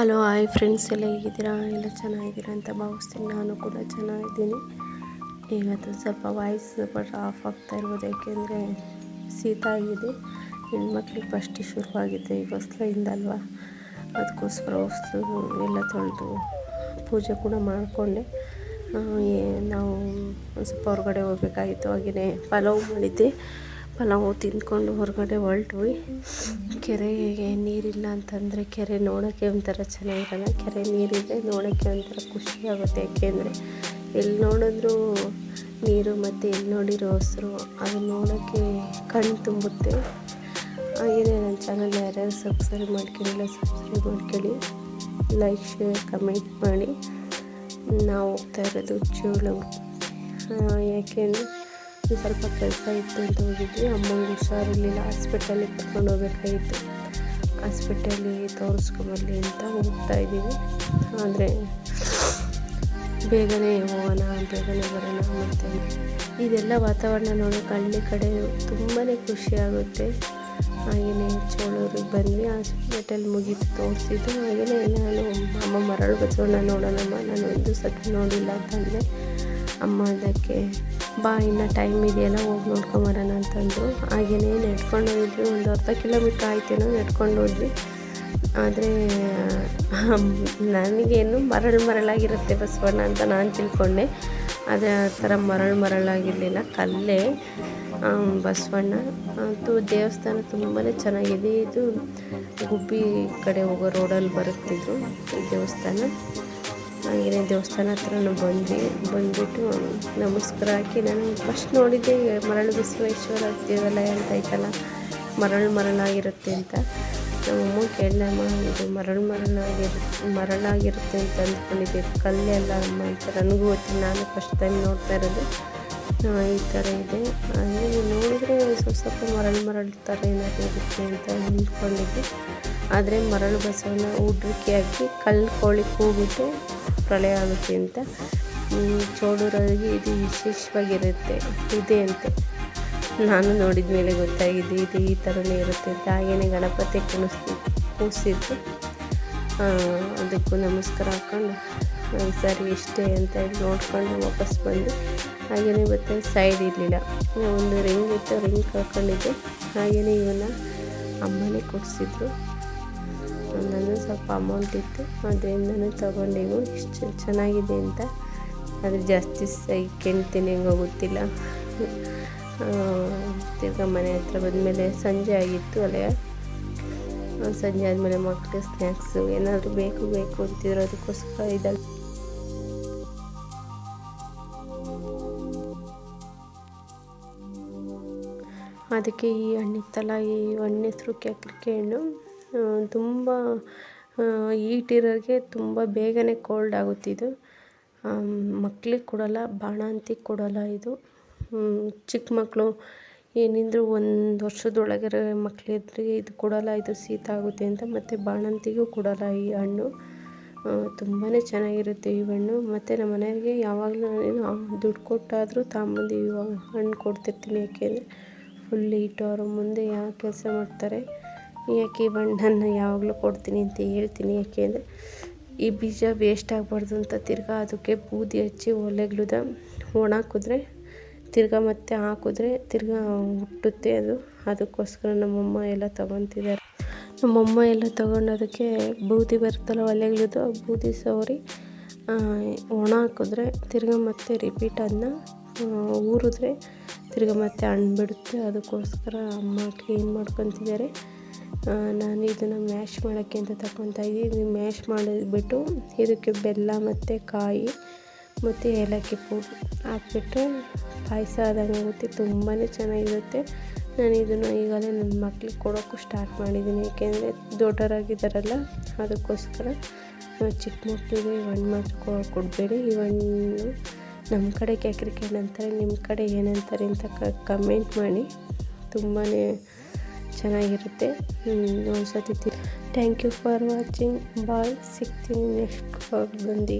Hello, hi friends, ಎಲ್ಲ ಹೇಗಿದ್ದೀರಾ? ಎಲ್ಲ ಚೆನ್ನಾಗಿದ್ದೀರಾ ಅಂತ ಭಾವಿಸ್ತೀನಿ. ನಾನು ಕೂಡ ಚೆನ್ನಾಗಿದ್ದೀನಿ. ಇವತ್ತು ಸ್ವಲ್ಪ ವಾಯ್ಸ್ ಬಟ್ ಆಫ್ ಆಗ್ತಾ ಇರ್ಬೋದು. ಯಾಕೆಂದರೆ ಶೀತ ಆಗಿದೆ. ಹೆಣ್ಮಕ್ಳಿಗೆ ಫಸ್ಟ್ ಶುರುವಾಗಿದೆ ಈ ಹೊಸ್ಲಿಂದ ಅಲ್ವಾ ಅದಕ್ಕೋಸ್ಕರ ಹೊಸ್ಲು ಎಲ್ಲ ತೊಳೆದು ಪೂಜೆ ಕೂಡ ಮಾಡಿಕೊಂಡೆ. ನಾವು ಸ್ವಲ್ಪ ಹೊರಗಡೆ ಹೋಗ್ಬೇಕಾಗಿತ್ತು. ಹಾಗೆಯೇ ಪಲಾವ್ ಮಾಡಿದ್ದೆ. ಪಲಾವು ತಿಂದ್ಕೊಂಡು ಹೊರಗಡೆ ಹೊರಟ್ವಿ. ಕೆರೆಗೆ ನೀರಿಲ್ಲ ಅಂತಂದರೆ ಕೆರೆ ನೋಡೋಕ್ಕೆ ಒಂಥರ ಚೆನ್ನಾಗಿರಲ್ಲ. ಕೆರೆ ನೀರಿದೆ ನೋಡೋಕ್ಕೆ ಒಂಥರ ಖುಷಿಯಾಗುತ್ತೆ ಯಾಕೆಂದರೆ ಎಲ್ಲಿ ನೋಡಿದ್ರೂ ನೀರು ಮತ್ತು ಎಲ್ಲಿ ನೋಡಿರೋ ಹಸಿರು ಅದು ನೋಡೋಕ್ಕೆ ಕಣ್ಣು ತುಂಬುತ್ತೆ. ಹಾಗೆಯೇ ನನ್ನ ಚಾನಲ್ ಯಾರ್ಯಾರು ಸಬ್ಸ್ಕ್ರೈಬ್ ಮಾಡ್ಕೊಂಡಿಲ್ಲ ಸಬ್ಸ್ಕ್ರೈಬ್ ಮಾಡ್ಕೊಳ್ಳಿ. ಲೈಕ್ ಶೇರ್ ಕಮೆಂಟ್ ಮಾಡಿ. ನಾವು ಹೋಗ್ತಾ ಇರೋದು ಚೂಳು ಯಾಕೆಂದರೆ ಸ್ವಲ್ಪ ಕೆಲಸ ಇತ್ತು ಅಂತ ಹೋಗಿದ್ವಿ. ಅಮ್ಮಂಗೆ ಹುಷಾರಿರಲಿಲ್ಲ. ಹಾಸ್ಪಿಟಲಿಗೆ ಕರ್ಕೊಂಡು ಹೋಗ್ಬೇಕಾಗಿತ್ತು. ಹಾಸ್ಪಿಟಲಿಗೆ ತೋರಿಸ್ಕೊಂಬರ್ಲಿ ಅಂತ ಹೋಗ್ತಾ ಇದ್ದೀವಿ. ಆದರೆ ಬೇಗನೆ ಹೋಗೋಣ, ಬೇಗನೆ ಬರೋಣ ಮತ್ತು ಇದೆಲ್ಲ ವಾತಾವರಣ ನೋಡೋಕೆ ಹಳ್ಳಿ ಕಡೆ ತುಂಬಾ ಖುಷಿಯಾಗುತ್ತೆ ಹಾಗೆಯೇ ಚೋಳೂರಿಗೆ ಬಂದ್ವಿ. ಹಾಸ್ಪಿಟಲ್ ಮುಗೀತು, ತೋರಿಸಿದ್ದು. ಹಾಗೆಯೇ ನಾನು ಅಮ್ಮ ಮರಳು ಬಚ್ಚೋಣ ನೋಡೋಣಮ್ಮ. ನಾನು ಒಂದು ಸತಿ ನೋಡಿಲ್ಲ ಅಂತಂದರೆ ಅಮ್ಮ ಅದಕ್ಕೆ ಬಾ, ಇನ್ನು ಟೈಮ್ ಇದೆಯಲ್ಲ, ಹೋಗಿ ನೋಡ್ಕೊಂಬರೋಣ ಅಂತಂದರು. ಹಾಗೆಯೇ ನೆಡ್ಕೊಂಡು ಹೋಗಿದ್ವಿ ಒಂದು ಅರ್ಧ ಕಿಲೋಮೀಟ್ರ್ ಆಯ್ತೇನೋ ನೆಡ್ಕೊಂಡು ಹೋದ್ವಿ. ಆದರೆ ನನಗೇನು ಮರಳು ಮರಳಾಗಿರುತ್ತೆ ಬಸವಣ್ಣ ಅಂತ ನಾನು ತಿಳ್ಕೊಂಡೆ. ಆದರೆ ಆ ಥರ ಮರಳು ಮರಳಾಗಿರಲಿಲ್ಲ. ಕಲ್ಲೇ ಬಸವಣ್ಣ. ಅದು ದೇವಸ್ಥಾನ ತುಂಬಾ ಚೆನ್ನಾಗಿದೆ. ಇದು ಗುಬ್ಬಿ ಕಡೆ ಹೋಗೋ ರೋಡಲ್ಲಿ ಬರುತ್ತಿದ್ದು ದೇವಸ್ಥಾನ. ಹಾಗೆಯೇ ದೇವಸ್ಥಾನ ಹತ್ರನೂ ಬಂದ್ವಿ. ಬಂದುಬಿಟ್ಟು ನಮಸ್ಕಾರ ಹಾಕಿ ನಾನು ಫಸ್ಟ್ ನೋಡಿದ್ದೆ ಮರಳು ಬಸವೇಶ್ವರ ದೇವಾಲಯ ಅಂತ ಐತಲ್ಲ, ಮರಳು ಮರಳಾಗಿರುತ್ತೆ ಅಂತ. ನಮ್ಮಮ್ಮ ಕೇಳಮ್ಮ ಇದು ಮರಳು ಮರಳಾಗಿರುತ್ತೆ ಮರಳಾಗಿರುತ್ತೆ ಅಂತ ಅಂದ್ಕೊಂಡಿದ್ದೆ ಕಲ್ಲೆಲ್ಲ ಅಮ್ಮ ಅಂತ ನನಗೂ ಗೊತ್ತಿಲ್ಲ ನಾನು ಫಸ್ಟ್ ಟೈಮ್ ನೋಡ್ತಾ ಇರೋದು. ಈ ಥರ ಇದೆ ಹಾಗೆ ನೋಡಿದರೆ ಸ್ವಲ್ಪ ಸ್ವಲ್ಪ ಮರಳು ಮರಳು ಥರ ಏನಾದರೂ ಇರುತ್ತೆ ಅಂತ ಅಂದ್ಕೊಂಡಿದ್ದೆ ಆದರೆ ಮರಳು ಬಸವನ್ನ ಉಡ್ರಿಕೆ ಹಾಕಿ ಕಲ್ಲು ಕೋಳಿ ಕೂಗಿಟ್ಟು ಪ್ರಳಯ ಆಗುತ್ತೆ ಅಂತ. ಚೋಳೂರಲ್ಲಿ ಇದು ವಿಶೇಷವಾಗಿರುತ್ತೆ. ಇದೆ ಅಂತೆ. ನಾನು ನೋಡಿದ ಮೇಲೆ ಗೊತ್ತಾಗಿದೆ, ಇದು ಈ ಥರನೇ ಇರುತ್ತೆ ಅಂತ. ಗಣಪತಿ ಕುಣಿಸ್ತಿ ಕೂಸಿದ್ದು ಅದಕ್ಕೂ ನಮಸ್ಕಾರ ಹಾಕ್ಕೊಂಡು ಸರಿ ಇಷ್ಟೇ ಅಂತ ನೋಡ್ಕೊಂಡು ವಾಪಸ್ ಬಂದು ಹಾಗೆಯೇ ಮತ್ತೆ ಸೈಡ್ ಇರಲಿಲ್ಲ. ಒಂದು ರಿಂಗ್ ಇತ್ತು ರಿಂಗ್ ಕಳ್ಕೊಂಡಿದ್ದೆ. ಹಾಗೆಯೇ ಇವನ್ನ ಅಮ್ಮನೇ ಕೊಡಿಸಿದ್ರು. ನನ್ನ ಸ್ವಲ್ಪ ಅಮೌಂಟ್ ಇತ್ತು. ಅದರಿಂದನೂ ತೊಗೊಂಡಿವು ಇಷ್ಟು ಚೆನ್ನಾಗಿದೆ ಅಂತ. ಆದರೆ ಜಾಸ್ತಿ ಸೈ ಕೆಣ್ತೀನಿ ಹೆಂಗೋ ಗೊತ್ತಿಲ್ಲ. ತಿರ್ಗಾ ಮನೆ ಹತ್ರ ಬಂದಮೇಲೆ ಸಂಜೆ ಆಗಿತ್ತು ಅಲ್ಲೇ. ಸಂಜೆ ಆದಮೇಲೆ ಮಕ್ಕಳು ಸ್ನ್ಯಾಕ್ಸು ಏನಾದರೂ ಬೇಕು ಬೇಕು ಅಂತಿದ್ರು. ಅದಕ್ಕೋಸ್ಕರ ಇದಲ್ಲ ಅದಕ್ಕೆ ಈ ಹಣ್ಣಿತ್ತಲ್ಲ ಈ ಹಣ್ಣು ಹೆಸರು ಕೆಕ್ರಿಕೆ ಹಣ್ಣು ತುಂಬ ಈಟಿರೋರಿಗೆ ತುಂಬ ಬೇಗನೆ ಕೋಲ್ಡ್ ಆಗುತ್ತಿದ್ದು ಮಕ್ಳಿಗೆ ಕೊಡಲ್ಲ ಬಾಣಂತಿಗೆ ಕೊಡೋಲ್ಲ ಇದು. ಚಿಕ್ಕ ಮಕ್ಕಳು ಏನಿದ್ರು ಒಂದು ವರ್ಷದೊಳಗಿರೋ ಮಕ್ಕಳಿದ್ರೆ ಇದು ಕೊಡೋಲ್ಲ, ಇದು ಶೀತ ಆಗುತ್ತೆ ಅಂತ ಮತ್ತು ಬಾಣಂತಿಗೂ ಕೊಡೋಲ್ಲ ಈ ಹಣ್ಣು. ತುಂಬಾ ಚೆನ್ನಾಗಿರುತ್ತೆ ಈ ಹಣ್ಣು. ಮತ್ತು ನಮ್ಮ ಮನೆಯವ್ರಿಗೆ ಯಾವಾಗಲೂ ನಾನು ದುಡ್ಡು ಕೊಟ್ಟಾದರೂ ತಗೊಂಬಂದು ಹಣ್ಣು ಕೊಡ್ತಿರ್ತೀನಿ. ಯಾಕೆಂದರೆ ಫುಲ್ ಇಟ್ಟು ಅವ್ರ ಮುಂದೆ ಯಾವ ಕೆಲಸ ಮಾಡ್ತಾರೆ? ಯಾಕೆ ಈ ಹಣ್ಣನ್ನು ಯಾವಾಗಲೂ ಕೊಡ್ತೀನಿ ಅಂತ ಹೇಳ್ತೀನಿ. ಯಾಕೆ ಅಂದರೆ ಈ ಬೀಜ ವೇಸ್ಟ್ ಆಗಬಾರ್ದು ಅಂತ ತಿರ್ಗಾ ಅದಕ್ಕೆ ಬೂದಿ ಹಚ್ಚಿ ಒಲೆಗ್ಲುದ ಒಣ ಹಾಕಿದ್ರೆ, ತಿರ್ಗಾ ಮತ್ತೆ ಹಾಕಿದ್ರೆ ತಿರ್ಗಾ ಹುಟ್ಟುತ್ತೆ ಅದು. ಅದಕ್ಕೋಸ್ಕರ ನಮ್ಮಮ್ಮ ಎಲ್ಲ ತಗೊತಿದ್ದಾರೆ. ನಮ್ಮಮ್ಮ ಎಲ್ಲ ತೊಗೊಂಡೋದಕ್ಕೆ ಬೂದಿ ಬರುತ್ತಲ್ಲ ಒಲೆಗ್ಲುದ ಬೂದಿ ಸವರಿ ಒಣ ಹಾಕಿದ್ರೆ ತಿರ್ಗಾ ಮತ್ತೆ ರಿಪೀಟ್ ಅದನ್ನ ಊರಿದ್ರೆ ತಿರ್ಗಾ ಮತ್ತೆ ಹಣ್ಣು ಬಿಡುತ್ತೆ. ಅದಕ್ಕೋಸ್ಕರ ಅಮ್ಮ ಕ್ಲೀನ್ ಮಾಡ್ಕೊತಿದ್ದಾರೆ? ನಾನು ಇದನ್ನು ಮ್ಯಾಶ್ ಮಾಡೋಕ್ಕೆ ಅಂತ ತಗೊತಾ ಇದ್ದೀನಿ. ಮ್ಯಾಶ್ ಮಾಡಿಬಿಟ್ಟು ಇದಕ್ಕೆ ಬೆಲ್ಲ ಮತ್ತು ಕಾಯಿ ಮತ್ತು ಏಲಕ್ಕಿ ಪುಡಿ ಹಾಕ್ಬಿಟ್ಟು ಪಾಯಸ ಆದಂಗೆ ಆಗುತ್ತೆ. ತುಂಬಾ ಚೆನ್ನಾಗಿರುತ್ತೆ. ನಾನು ಇದನ್ನು ಈಗಲೇ ನನ್ನ ಮಕ್ಳಿಗೆ ಕೊಡೋಕ್ಕೂ ಸ್ಟಾರ್ಟ್ ಮಾಡಿದ್ದೀನಿ. ಏಕೆಂದರೆ ದೊಡ್ಡವರಾಗಿದ್ದಾರಲ್ಲ, ಅದಕ್ಕೋಸ್ಕರ ಚಿಕ್ಕ ಮಕ್ಕಳಿಗೆ ಹಣ್ಣು ಮಾತ್ರ ಕೊಡಬೇಡಿ. ಈ ಹಣ್ಣು ನಮ್ಮ ಕಡೆ ಹಣ್ಣು ಅಂತಾರೆ, ನಿಮ್ಮ ಕಡೆ ಏನಂತಾರೆ ಅಂತ ಕಮೆಂಟ್ ಮಾಡಿ. ತುಂಬಾ ಚೆನ್ನಾಗಿರುತ್ತೆ. ಒಂದು ಸತಿ thank you for watching bye, ಸಿಗ್ತೀನಿ ನೆಕ್ಸ್ಟ್ ಬಂದು.